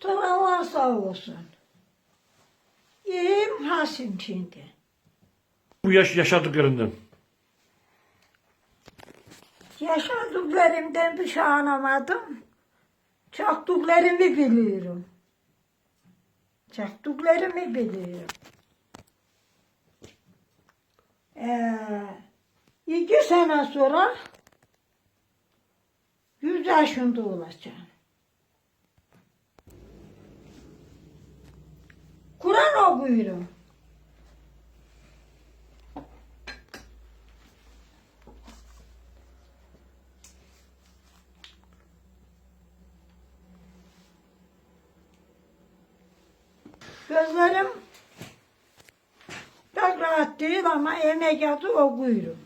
Sonra Allah sağ olsun. İyiyim Hasim şimdi. Bu yaş yaşadıklarından. Yaşadıklarımdan bir şey anlamadım. Çaktıklarımı biliyorum. Çaktıklarımı biliyorum. Ee, iki sene sonra yüz yaşında olacağım. Kur'an okuyorum. Gözlerim pek rahat değil ama emek yazı okuyorum.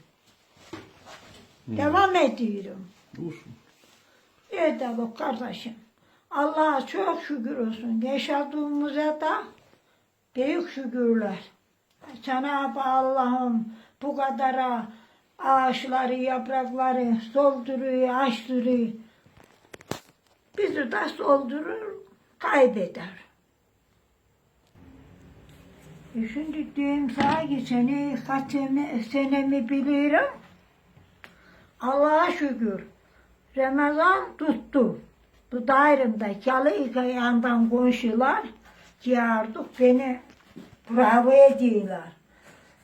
Devam ediyorum. Olsun. Evet bak kardeşim. Allah'a çok şükür olsun. Yaşadığımıza da büyük şükürler. Cenab-ı Allah'ım bu kadara ağaçları, yaprakları solduruyor, açtırıyor. Bizi de soldurur, kaybeder. E şimdi diyeyim sana ki seni kaç sene, senemi bilirim. Allah'a şükür. Ramazan tuttu. Bu dairemde çalı yandan komşular çağırdık beni bravo ediyorlar.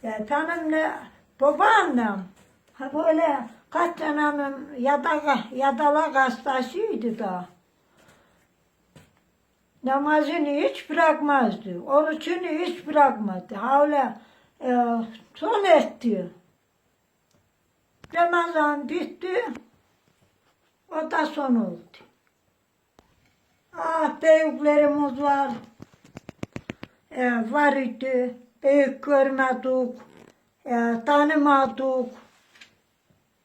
Ya tanım ne babaannem ha böyle kaç tanemim yada, yadalak hastasıydı da. Namazını hiç bırakmazdı. Orucunu hiç bırakmadı. Havle e, son etti. Ramazan bitti. O da son oldu. Ah büyüklerimiz var. E, var idi. Büyük görmedik. E, tanımadık.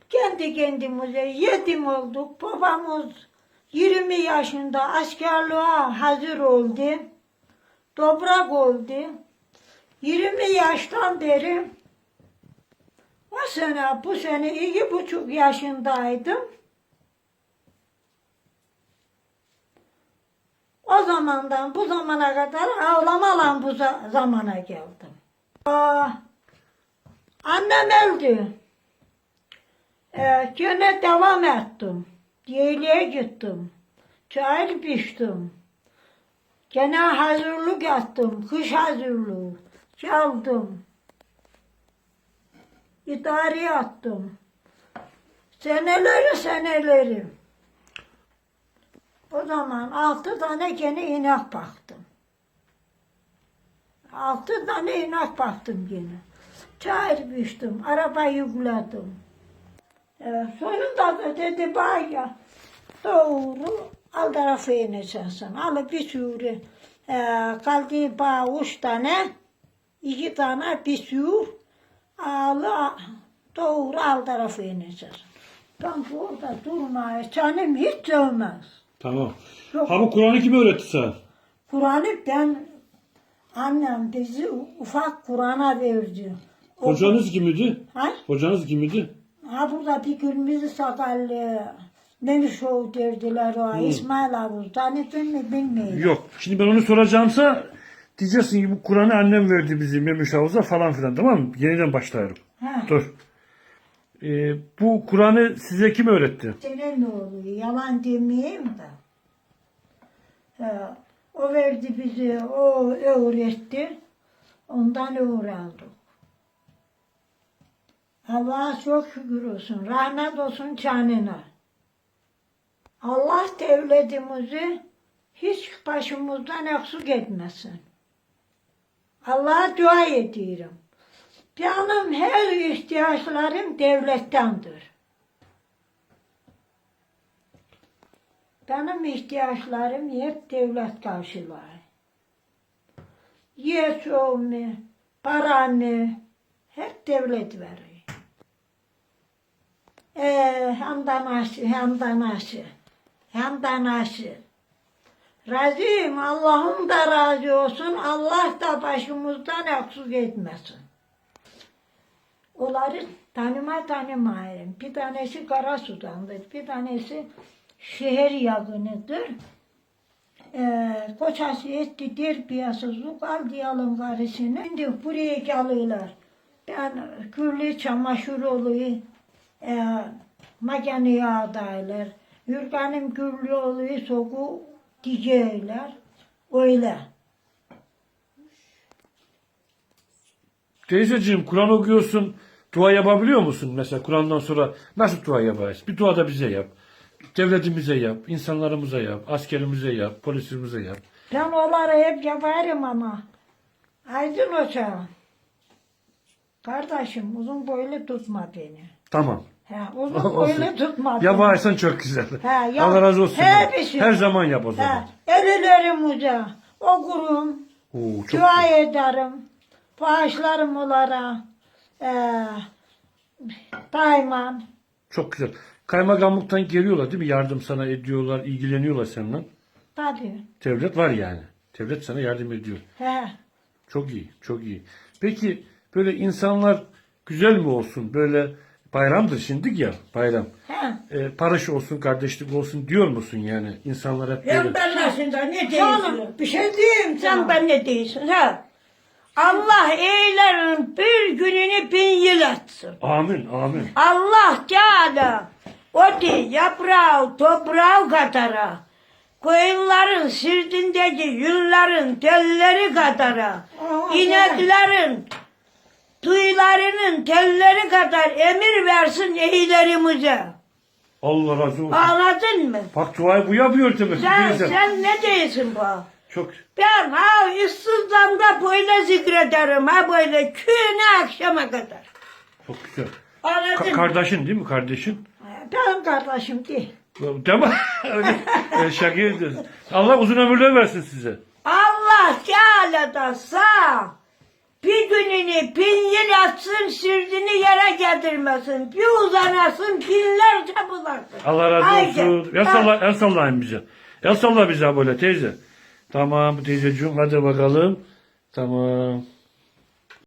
Kendi kendimize yetim olduk. Babamız 20 yaşında askerliğe hazır oldu. Toprak oldu. 20 yaştan beri o sene bu sene iki buçuk yaşındaydım. O zamandan bu zamana kadar ağlamalan bu za- zamana geldim. Aa, annem öldü. Ee, devam ettim. Diyeliğe gittim. Çay piştim. Gene hazırlık yaptım. Kış hazırlığı. Çaldım. İdare yaptım. Seneleri seneleri. Zaman altı tane gene inek baktım. Altı tane inek baktım gene. Çay piştim, araba yükledim. Ee, sonunda da dedi bana doğru al tarafı ineceksin. Alıp bir sürü e, kaldı bana üç tane, iki tane bir sürü alı doğru al tarafı ineceksin. Ben burada durmaya canım hiç sevmez. Tamam. Yok. Ha bu Kur'an'ı kim öğretti sana? Kur'an'ı ben annem bizi ufak Kur'an'a verdi. O- Hocanız kimidi? Ha? Hocanız kimidi? Ha burada bir kırmızı sakallı Memişoğlu derdiler o İsmail Avuz. Tanıdın mı bilmiyorum. Yok. Şimdi ben onu soracağımsa diyeceksin ki bu Kur'an'ı annem verdi bizi Memiş Havuz'a falan filan tamam mı? Yeniden başlayalım. Ha. Dur. Ee, bu Kur'an'ı size kim öğretti? Senin oluyor? Yalan demeyeyim de. Ha, o verdi bizi, o öğretti. Ondan öğrendik. Allah'a çok şükür olsun. Rahmet olsun canına. Allah devletimizi hiç başımızdan eksik etmesin. Allah'a dua ediyorum. Benim her ihtiyaçlarım devlettendir. Benim ihtiyaçlarım hep devlet karşılar. Yeşoğumu, paramı hep devlet veriyor. Ee, hamdan aşı, hamdan aşı, hamdan aşı. Razıyım, Allah'ım da razı olsun, Allah da başımızdan eksik etmesin. Onları tanıma tanımayırım. Bir tanesi Karasu'dandır, bir tanesi şehir yakınıdır. Ee, koçası etti terbiyesizlik aldı yalın karısını. Şimdi buraya geliyorlar. Ben gürlü çamaşır oluyor. E, makineye adaylar. Yurganım gürlü oluyor. Soğuk diyecekler. Öyle. Teyzeciğim Kur'an okuyorsun. Dua yapabiliyor musun? Mesela Kur'an'dan sonra nasıl dua yaparsın? Bir dua da bize yap. Devletimize yap, insanlarımıza yap, askerimize yap, polisimize yap. Ben onları hep yaparım ama. Aydın Hoca. Kardeşim uzun boylu tutma beni. Tamam. He, uzun boylu tutma beni. Yaparsan çok güzel. He, yap. Allah razı olsun. Hepsi. Her zaman yap o He, zaman. elilerim uza. Okurum. Oo, çok Dua ederim. Bağışlarım onlara. Ee, daima. Çok güzel. Kaymakamlıktan geliyorlar değil mi? Yardım sana ediyorlar, ilgileniyorlar seninle. Tabii. Devlet var yani. Devlet sana yardım ediyor. He. Çok iyi, çok iyi. Peki böyle insanlar güzel mi olsun? Böyle bayramdır şimdi ya bayram. He. E, barış olsun, kardeşlik olsun diyor musun yani? İnsanlar hep böyle. ben aslında ne diyorsun? bir şey diyeyim Sen ben ne diyorsun ha? Allah eylerin bir gününü bin yıl etsin. Amin, amin. Allah Teala o di yaprağı toprağı katara. Koyunların sırtındaki yünlerin telleri katara. İneklerin tüylerinin telleri kadar emir versin eylerimize. Allah razı olsun. Anladın mı? Bak duayı bu yapıyor demek. Sen, sen ne diyorsun bu? Çok Ben ha İstihdamda böyle zikrederim ha böyle küğüne akşama kadar. çok güzel. Anladın Ka- mı? kardeşin değil mi kardeşin? Benim kardeşim değil. Değil mi? Öyle e, şaka ediyorsun. Allah uzun ömürler versin size. Allah Teala da sağ bir gününü bin yıl atsın sürdüğünü yere getirmesin. Bir uzanasın binlerce bulasın. Allah razı Haydi. olsun. El, Ha. salla, el sallayın bize. El salla bize böyle teyze. Tamam teyzeciğim hadi bakalım. Tamam.